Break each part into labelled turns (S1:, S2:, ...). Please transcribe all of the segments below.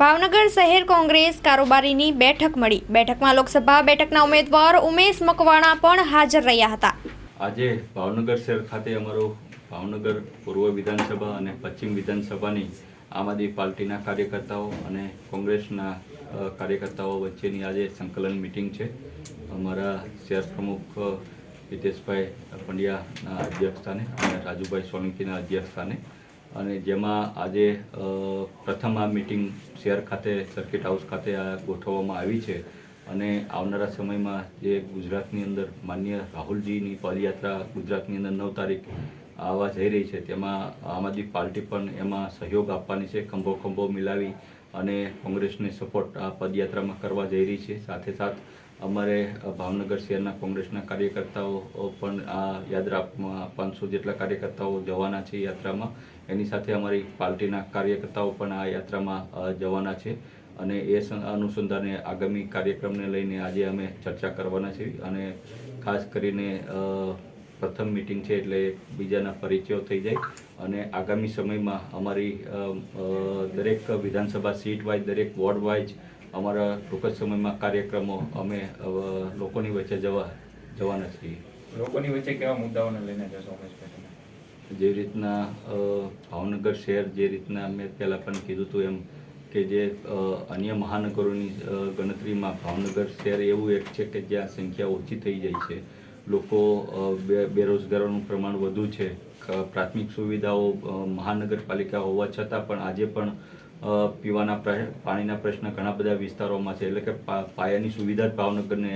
S1: ભાવનગર શહેર કોંગ્રેસ કારોબારીની બેઠક મળી. બેઠકમાં લોકસભા બેઠકના ઉમેદવાર ઉમેશ મકવાણા પણ હાજર રહ્યા હતા.
S2: આજે ભાવનગર શહેર ખાતે અમારો ભાવનગર પૂર્વ વિધાનસભા અને પશ્ચિમ વિધાનસભાની આમ આદમી પાર્ટીના કાર્યકર્તાઓ અને કોંગ્રેસના કાર્યકર્તાઓ વચ્ચેની આજે સંકલન મિટિંગ છે. અમારા શહેર પ્રમુખ હિતેશભાઈ પંડ્યાના અધ્યક્ષસ્થાને અને રાજુભાઈ સોલંકીના અધ્યક્ષસ્થાને અને જેમાં આજે પ્રથમ આ મિટિંગ શહેર ખાતે સર્કિટ હાઉસ ખાતે આ ગોઠવવામાં આવી છે. અને આવનારા સમયમાં જે ગુજરાતની અંદર માન્ય રાહુલજીની પદયાત્રા ગુજરાતની અંદર નવ તારીખ આવવા જઈ રહી છે, તેમાં આમ આદમી પાર્ટી પણ એમાં સહયોગ આપવાની છે, ખંભો ખંભો મિલાવી અને કોંગ્રેસને સપોર્ટ આ પદયાત્રામાં કરવા જઈ રહી છે. સાથે સાથ અમારે ભાવનગર શહેરના કોંગ્રેસના કાર્યકર્તાઓ પણ આ યાત્રામાં પાંચસો જેટલા કાર્યકર્તાઓ જવાના છે યાત્રામાં. એની સાથે અમારી પાર્ટીના કાર્યકર્તાઓ પણ આ યાત્રામાં જવાના છે. અને એ અનુસંધાને આગામી કાર્યક્રમને લઈને આજે અમે ચર્ચા કરવાના છીએ. અને ખાસ કરીને પ્રથમ મિટિંગ છે એટલે બીજાના પરિચયો થઈ જાય. અને આગામી સમયમાં અમારી દરેક વિધાનસભા સીટ વાઇઝ, દરેક વોર્ડ વાઇઝ અમારા ટૂંક જ સમયમાં કાર્યક્રમો અમે લોકોની વચ્ચે જવા જવાના છીએ.
S3: લોકોની વચ્ચે કેવા મુદ્દાઓને લઈને જશો ઉમેશભાઈ
S2: જે રીતના ભાવનગર શહેર જે રીતના મેં પહેલાં પણ કીધું હતું એમ કે જે અન્ય મહાનગરોની ગણતરીમાં ભાવનગર શહેર એવું એક છે કે જ્યાં સંખ્યા ઓછી થઈ જાય છે. લોકો બે બેરોજગારોનું પ્રમાણ વધુ છે. પ્રાથમિક સુવિધાઓ મહાનગરપાલિકા હોવા છતાં પણ આજે પણ પીવાના પાણીના પ્રશ્ન ઘણા બધા વિસ્તારોમાં છે. એટલે કે પાયાની સુવિધા જ ભાવનગરને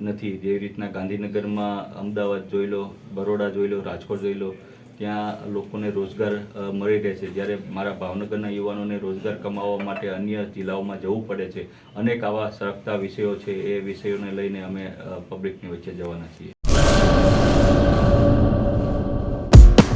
S2: નથી. જેવી રીતના ગાંધીનગરમાં અમદાવાદ જોઈ લો, બરોડા જોઈ લો, રાજકોટ જોઈ લો, ત્યાં લોકોને રોજગાર મળી રહે છે. જ્યારે મારા ભાવનગરના યુવાનોને રોજગાર કમાવવા માટે અન્ય જિલ્લાઓમાં જવું પડે છે. અનેક આવા સરકતા વિષયો છે. એ વિષયોને લઈને અમે પબ્લિકની વચ્ચે જવાના છીએ.